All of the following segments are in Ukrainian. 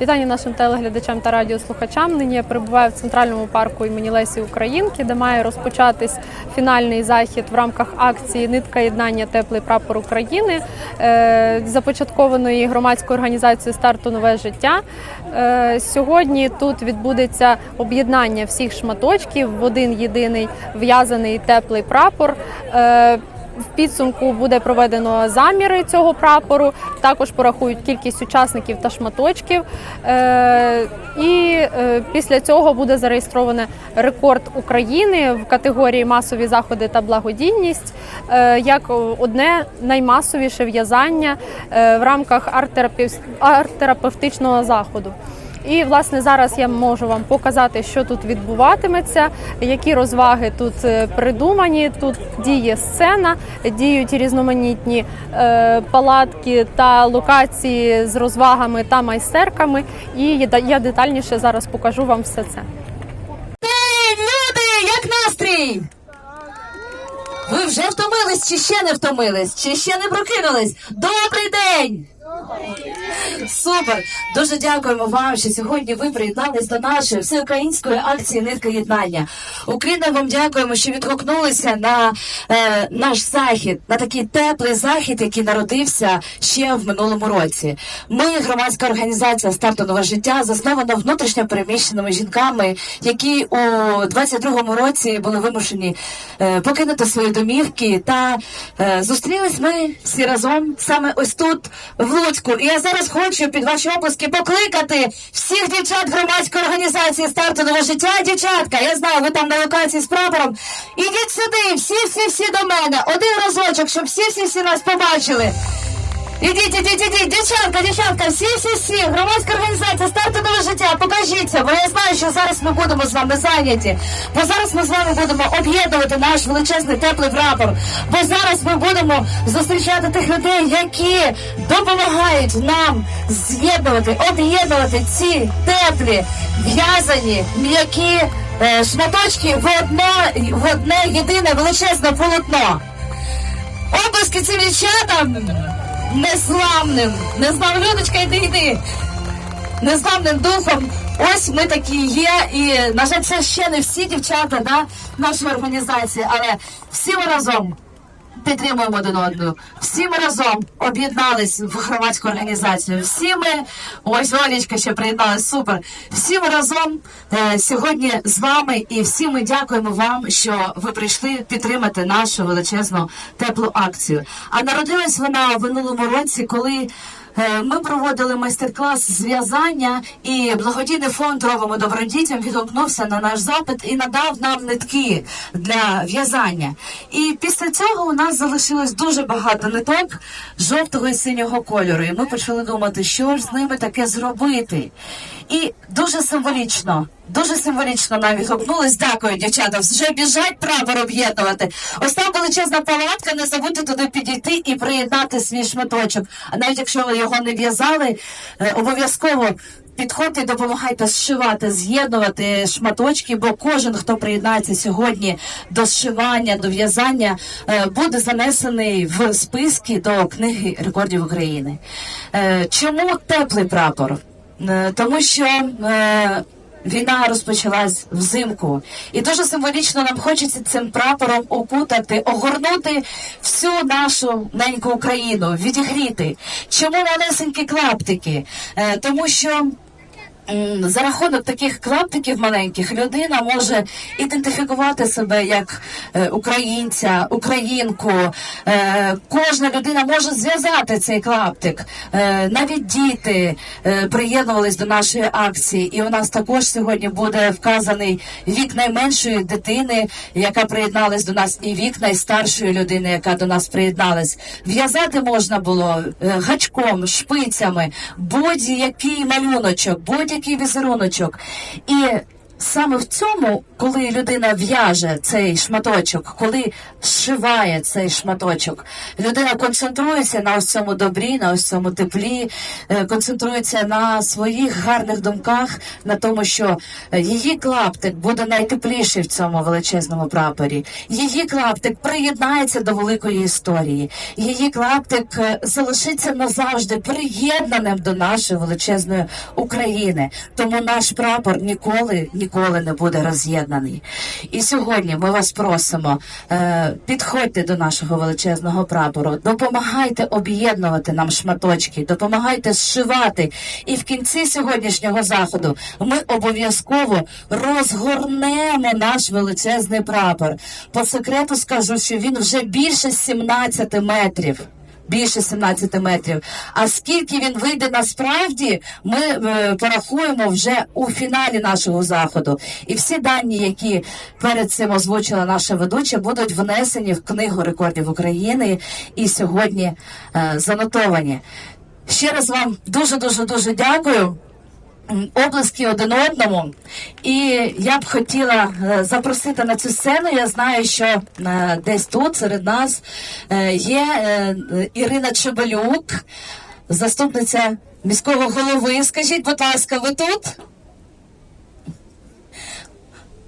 Вітання нашим телеглядачам та радіослухачам. Нині я перебуваю в центральному парку імені Лесі Українки, де має розпочатись фінальний захід в рамках акції Нитка єднання Теплий прапор України, е, започаткованої громадською організацією Старту нове життя. Е, Сьогодні тут відбудеться об'єднання всіх шматочків в один єдиний в'язаний теплий прапор. В підсумку буде проведено заміри цього прапору. Також порахують кількість учасників та шматочків. Е, і е, після цього буде зареєстровано рекорд України в категорії масові заходи та благодійність е, як одне наймасовіше в'язання в рамках арт-терапев- арт-терапевтичного заходу. І власне зараз я можу вам показати, що тут відбуватиметься, які розваги тут е, придумані. Тут діє сцена, діють різноманітні е, палатки та локації з розвагами та майстерками. І я детальніше зараз покажу вам все це. Люди, як настрій? Ви вже втомились чи ще не втомились? Чи ще не прокинулись? Добрий день! Супер! Дуже дякуємо вам, що сьогодні ви приєднались до нашої всеукраїнської акції Нитка єднання. Україна вам дякуємо, що відгукнулися на е, наш захід, на такий теплий захід, який народився ще в минулому році. Ми, громадська організація Старту нове життя, заснована внутрішньо переміщеними жінками, які у 22-му році були вимушені е, покинути свої домівки. Та е, зустрілись ми всі разом саме ось тут, в Луцьку. І я зараз хочу під ваші оплески покликати всіх дівчат громадської організації Старту нового життя. Дівчатка, я знаю, ви там на локації з прапором. Ідіть сюди, всі, всі, всі до мене. Один разочок, щоб всі, всі, всі нас побачили. Ідіть, ідіть, ідіть, дівчатка, дівчатка, всі, всі, всі, громадська організація, старте нове життя, покажіться, бо я знаю, що зараз ми будемо з вами зайняті, бо зараз ми з вами будемо об'єднувати наш величезний теплий прапор, бо зараз ми будемо зустрічати тих людей, які допомагають нам з'єднувати, об'єднувати ці теплі, в'язані, м'які е, шматочки в одне, в одне єдине величезне полотно. Обласки цим дівчатам незламним, незламним, йди, йди. Незламним духом. Ось ми такі є. І, на жаль, це ще не всі дівчата да, нашої організації, але всі ми разом підтримуємо один одного. Всі ми разом об'єднались в громадську організацію. Всі ми, ось Олічка ще приєдналась, супер. Всі ми разом е, сьогодні з вами, і всі ми дякуємо вам, що ви прийшли підтримати нашу величезну теплу акцію. А народилась вона в минулому році, коли. Е, Ми проводили майстер-клас з в'язання, і благодійний фонд робимо добродітям відгукнувся на наш запит і надав нам нитки для в'язання. І після цього у нас залишилось дуже багато ниток жовтого і синього кольору. І ми почали думати, що ж з ними таке зробити. І дуже символічно. Дуже символічно нам відгукнулись. Дякую, дівчата. Вже біжать прапор об'єднувати. Ось там величезна палатка. Не забудьте туди підійти і приєднати свій шматочок. А навіть якщо ви його не в'язали, е, обов'язково. Підходьте допомагайте зшивати, з'єднувати шматочки, бо кожен, хто приєднається сьогодні до зшивання, до в'язання, е, буде занесений в списки до книги рекордів України. Е, Чому теплий прапор? Е, Тому що е, Війна розпочалась взимку, і дуже символічно нам хочеться цим прапором окутати, огорнути всю нашу неньку Україну, відігріти. Чому малесенькі клаптики? Е, тому що. За рахунок таких клаптиків маленьких людина може ідентифікувати себе як е, українця, українку. Е, кожна людина може зв'язати цей клаптик. Е, навіть діти приєднувались до нашої акції, і у нас також сьогодні буде вказаний вік найменшої дитини, яка приєдналась до нас, і вік найстаршої людини, яка до нас приєдналась. В'язати можна було гачком, шпицями, будь-який малюночок, будь-який візеруночок. І саме в цьому, коли людина в'яже цей шматочок, коли зшиває цей шматочок, людина концентрується на ось цьому добрі, на ось цьому теплі, е, концентрується на своїх гарних думках, на тому, що її клаптик буде найтепліший в цьому величезному прапорі. Її клаптик приєднається до великої історії. Її клаптик е, залишиться назавжди приєднаним до нашої величезної України. Тому наш прапор ніколи ніколи не буде роз'єднаний. І сьогодні ми вас просимо, е, підходьте до нашого величезного прапору, допомагайте об'єднувати нам шматочки, допомагайте зшивати. І в кінці сьогоднішнього заходу ми обов'язково розгорнемо наш величезний прапор. По секрету скажу, що він вже більше 17 метрів більше 17 метрів. А скільки він вийде насправді, ми е, порахуємо вже у фіналі нашого заходу. І всі дані, які перед цим озвучила наша ведуча, будуть внесені в книгу рекордів України і сьогодні е, занотовані. Ще раз вам дуже дуже дуже дякую. М, Облески один одному, і я б хотіла е, запросити на цю сцену. Я знаю, що е, десь тут серед нас е, є Ірина Чебелюк, заступниця міського голови. Скажіть, будь ласка, ви тут?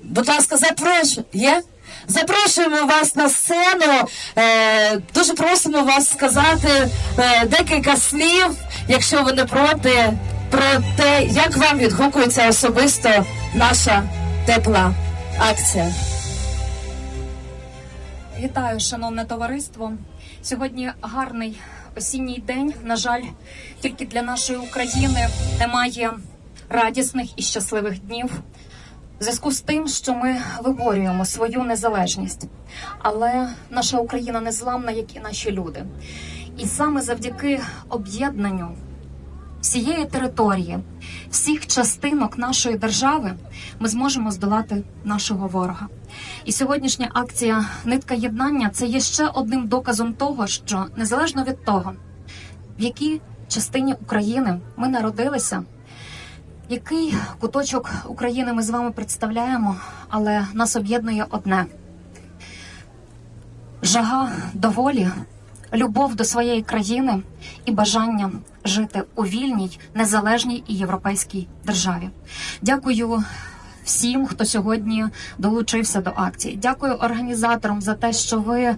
Будь ласка, запрошую. Є? Запрошуємо вас на сцену. Дуже просимо вас сказати декілька слів, якщо ви не проти, про те, як вам відгукується особисто наша тепла акція. Вітаю, шановне товариство. Сьогодні гарний осінній день. На жаль, тільки для нашої України немає радісних і щасливих днів. В зв'язку з тим, що ми виборюємо свою незалежність, але наша Україна незламна, як і наші люди. І саме завдяки об'єднанню всієї території, всіх частинок нашої держави ми зможемо здолати нашого ворога. І сьогоднішня акція Нитка єднання це є ще одним доказом того, що незалежно від того, в якій частині України ми народилися, який куточок України ми з вами представляємо, але нас об'єднує одне жага до волі, любов до своєї країни і бажання жити у вільній, незалежній і європейській державі. Дякую всім, хто сьогодні долучився до акції. Дякую організаторам за те, що ви,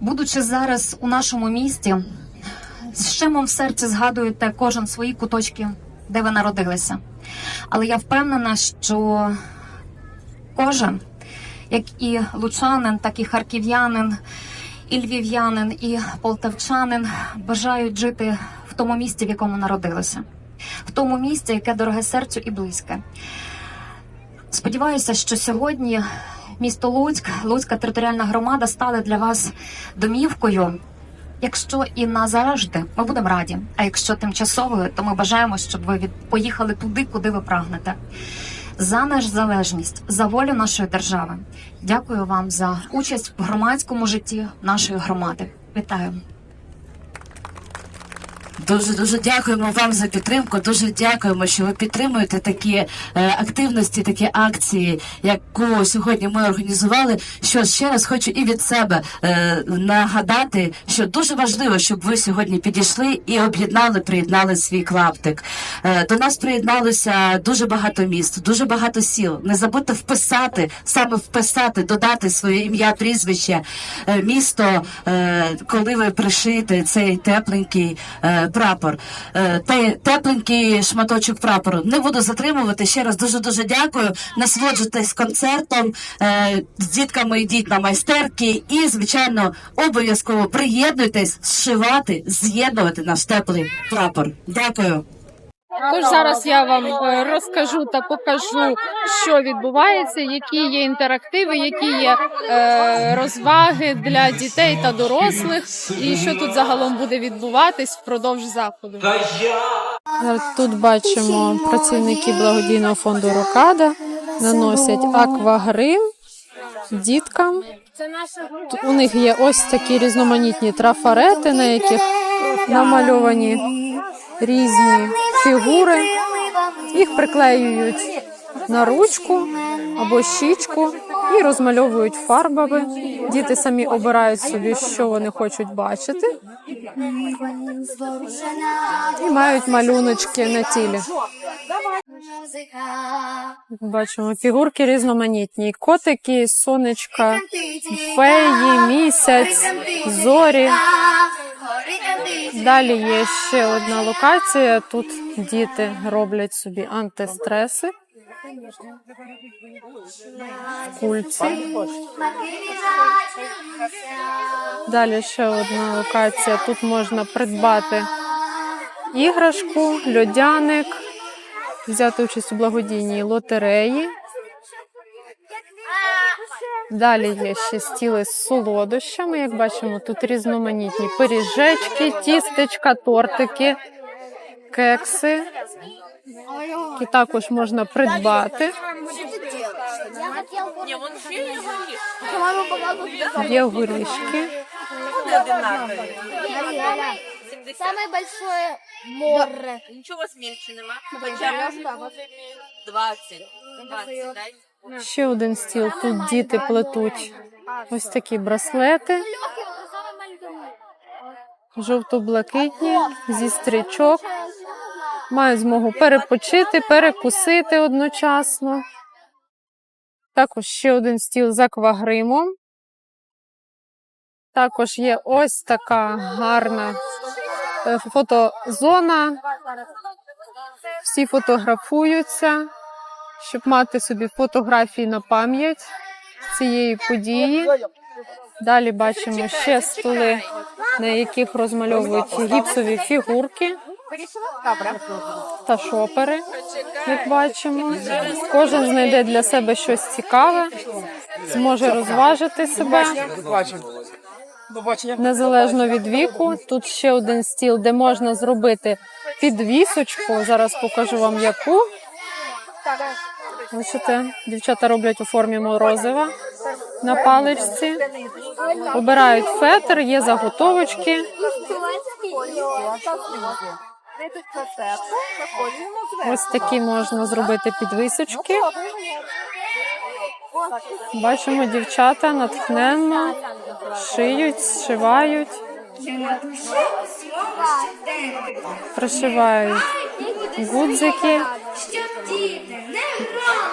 будучи зараз у нашому місті, з щемом в серці згадуєте кожен свої куточки, де ви народилися. Але я впевнена, що кожен, як і лучанин, так і харків'янин, і львів'янин, і полтавчанин бажають жити в тому місті, в якому народилися, в тому місці, яке дороге серцю і близьке. Сподіваюся, що сьогодні місто Луцьк, Луцька територіальна громада стали для вас домівкою. Якщо і назавжди, ми будемо раді. А якщо тимчасовою, то ми бажаємо, щоб ви поїхали туди, куди ви прагнете. За незалежність, за волю нашої держави. Дякую вам за участь в громадському житті нашої громади. Вітаю. Дуже дуже дякуємо вам за підтримку. Дуже дякуємо, що ви підтримуєте такі е, активності, такі акції, яку сьогодні ми організували. Що ще раз хочу і від себе е, нагадати, що дуже важливо, щоб ви сьогодні підійшли і об'єднали, приєднали свій клаптик. Е, до нас приєдналося дуже багато міст, дуже багато сіл. Не забудьте вписати, саме вписати, додати своє ім'я, прізвище, е, місто, е, коли ви пришиєте цей тепленький е, прапор, е, те, тепленький шматочок прапору. Не буду затримувати. Ще раз дуже дуже дякую. Насолоджуйтесь концертом, е, з дітками йдіть на майстерки і, звичайно, обов'язково приєднуйтесь, зшивати, з'єднувати наш теплий прапор. Дякую. Тож зараз я вам е, розкажу та покажу, що відбувається, які є інтерактиви, які є е, розваги для дітей та дорослих, і що тут загалом буде відбуватись впродовж заходу. Тут бачимо працівники благодійного фонду Рокада наносять аквагрим діткам. У них є ось такі різноманітні трафарети, на яких намальовані різні фігури. Їх приклеюють на ручку або щічку і розмальовують фарбами. Діти самі обирають собі, що вони хочуть бачити, і мають малюночки на тілі. Бачимо фігурки різноманітні: котики, сонечка, феї, місяць, зорі. Далі є ще одна локація. Тут діти роблять собі антистреси. В кульці. Далі ще одна локація. Тут можна придбати іграшку, льодяник, взяти участь у благодійній лотереї. Далі є ще стіли з солодощами. Як бачимо, тут різноманітні пиріжечки, тістечка, тортики, кекси, які також можна придбати. Є горішки. Самое большое море. Нічого у вас менше нема. Хоча 20. 20, дай. Ще один стіл. Тут діти плетуть ось такі браслети, жовто-блакитні, зі стрічок. Мають змогу перепочити, перекусити одночасно. Також ще один стіл з аквагримом. Також є ось така гарна е, фотозона. Всі фотографуються, щоб мати собі фотографії на пам'ять цієї події. Далі бачимо ще столи, на яких розмальовують гіпсові фігурки та шопери, як бачимо. Кожен знайде для себе щось цікаве, зможе розважити себе незалежно від віку. Тут ще один стіл, де можна зробити підвісочку. Зараз покажу вам яку. Бачите, дівчата роблять у формі морозива на паличці. Обирають фетр, є заготовочки. Ось такі можна зробити підвисочки. Бачимо, дівчата натхненно шиють, зшивають, пришивають гудзики,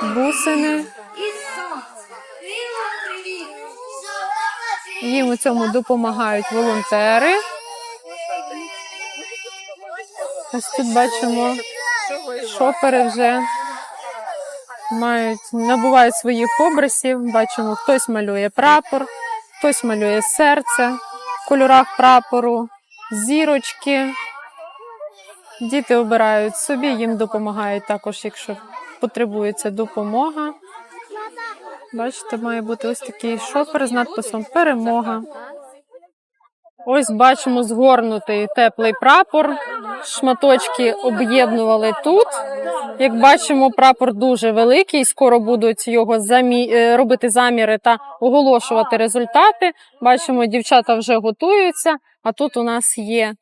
бусини. Їм у цьому допомагають волонтери. Ось тут бачимо, шопери вже мають, набувають своїх образів. Бачимо, хтось малює прапор, хтось малює серце в кольорах прапору, зірочки. Діти обирають собі, їм допомагають також, якщо потребується допомога. Бачите, має бути ось такий шопер з надписом Перемога. Ось бачимо згорнутий теплий прапор. Шматочки об'єднували тут. Як бачимо, прапор дуже великий. Скоро будуть його замі... е, робити заміри та оголошувати результати. Бачимо, дівчата вже готуються. А тут у нас є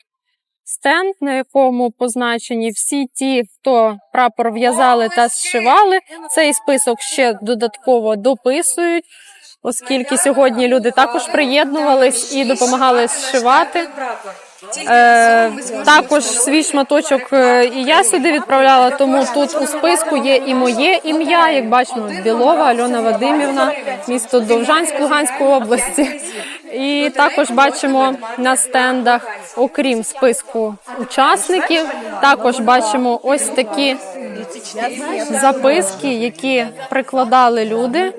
стенд, на якому позначені всі ті, хто прапор в'язали та зшивали. Цей список ще додатково дописують, оскільки сьогодні люди також приєднувались і допомагали зшивати. Е, також свій шматочок е, і я сюди відправляла, тому тут у списку є і моє ім'я, як бачимо, Білова Альона Вадимівна, місто Довжанськ Луганської області. І також бачимо на стендах, окрім списку учасників, також бачимо ось такі записки, які прикладали люди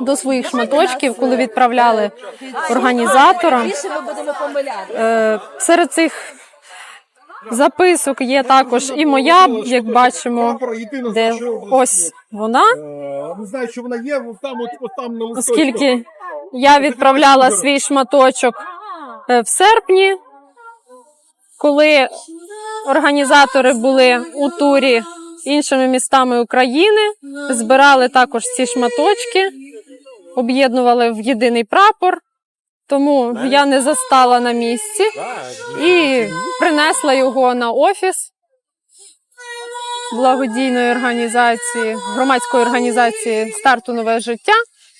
до своїх шматочків, коли відправляли організаторам. Серед цих записок є також і моя, як бачимо, де ось вона. Не знаю, що вона є, там, от, там на оскільки я відправляла свій шматочок е, в серпні, коли організатори були у турі іншими містами України, збирали також ці шматочки, об'єднували в єдиний прапор. Тому я не застала на місці і принесла його на офіс. благодійної організації, громадської організації старту нове життя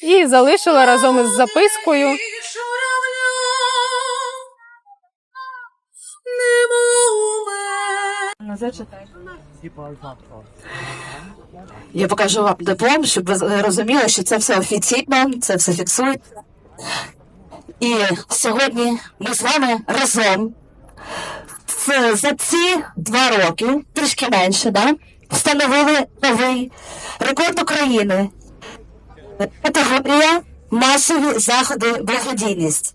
і залишила разом із запискою. Я покажу вам диплом, щоб ви розуміли, що це все офіційно, це все фіксується. І сьогодні ми з вами разом за ці два роки, трішки менше, да, встановили новий рекорд України. Категорія масові заходи благодійність.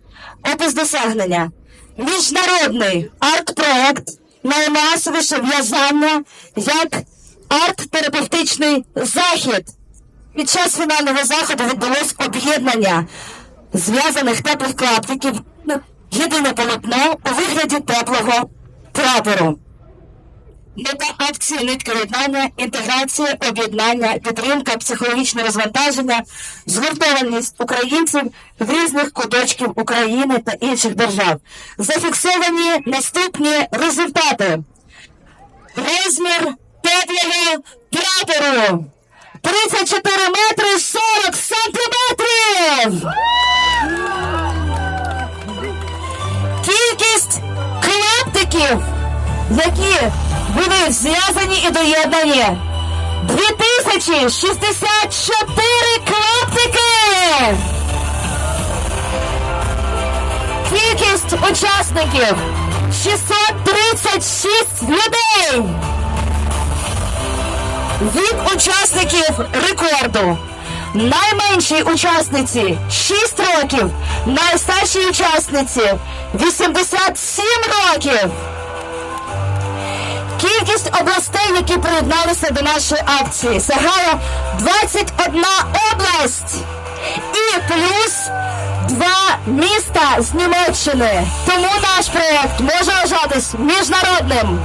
Опис досягнення. Міжнародний арт-проект наймасовіше в'язання як арт-терапевтичний захід. Під час фінального заходу відбулось об'єднання зв'язаних теплих клаптиків єдине полотно у вигляді теплого прапору. Мета акції нитка єднання, інтеграція, об'єднання, підтримка, психологічне розвантаження, згуртованість українців в різних куточків України та інших держав. Зафіксовані наступні результати. Розмір теплого прапору 34 метри 40 сантиметрів. Кількість клаптиків, які були зв'язані і доєднані. 2064 клаптики! Кількість учасників 636 людей! Від учасників рекорду. Найменшій учасниці 6 років, найстаршій учасниці 87 років. Кількість областей, які приєдналися до нашої акції, сягає 21 область і плюс два міста з Німеччини. Тому наш проєкт може вважатись міжнародним.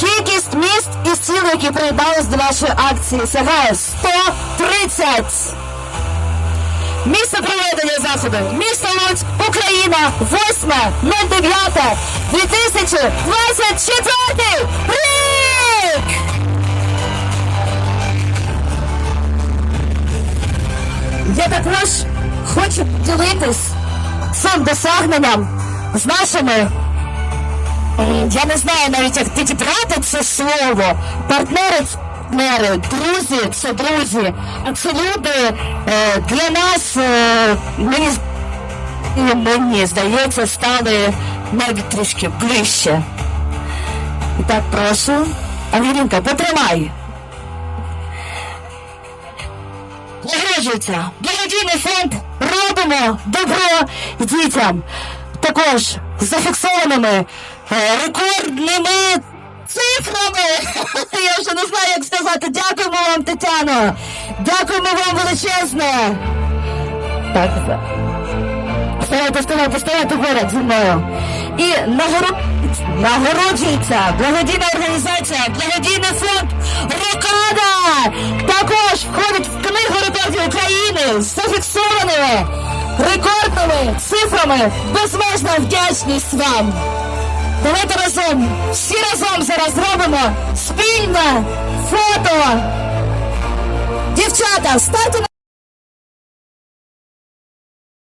Кількість міст і сіл, які приєднались до нашої акції, сягає 130. Місце проведення заходу. Місто Луцьк, Україна, 8.09, 2024 рік! Я також хочу поділитись цим досягненням з нашими Я не знаю навіть, як підібрати це слово. Партнери партнери, друзі це друзі. А це люди для нас, е, мені, мені здається, стали навіть трішки ближче. І так, прошу. Ангелінка, потримай. Нагороджується. Благодійний фонд робимо добро дітям. Також зафіксованими рекордними цифрами. Я вже не знаю, як сказати. Дякуємо вам, Тетяно. Дякуємо вам величезне. Так, Вставайте, вставайте, вставайте поряд зі мною. І нагород... нагороджується благодійна організація, благодійний фонд Рокада також входить в книгу рекордів України з зафіксованими рекордними цифрами. Безмежна вдячність вам. Давайте разом, всі разом зараз зробимо спільне фото. Дівчата, станьте на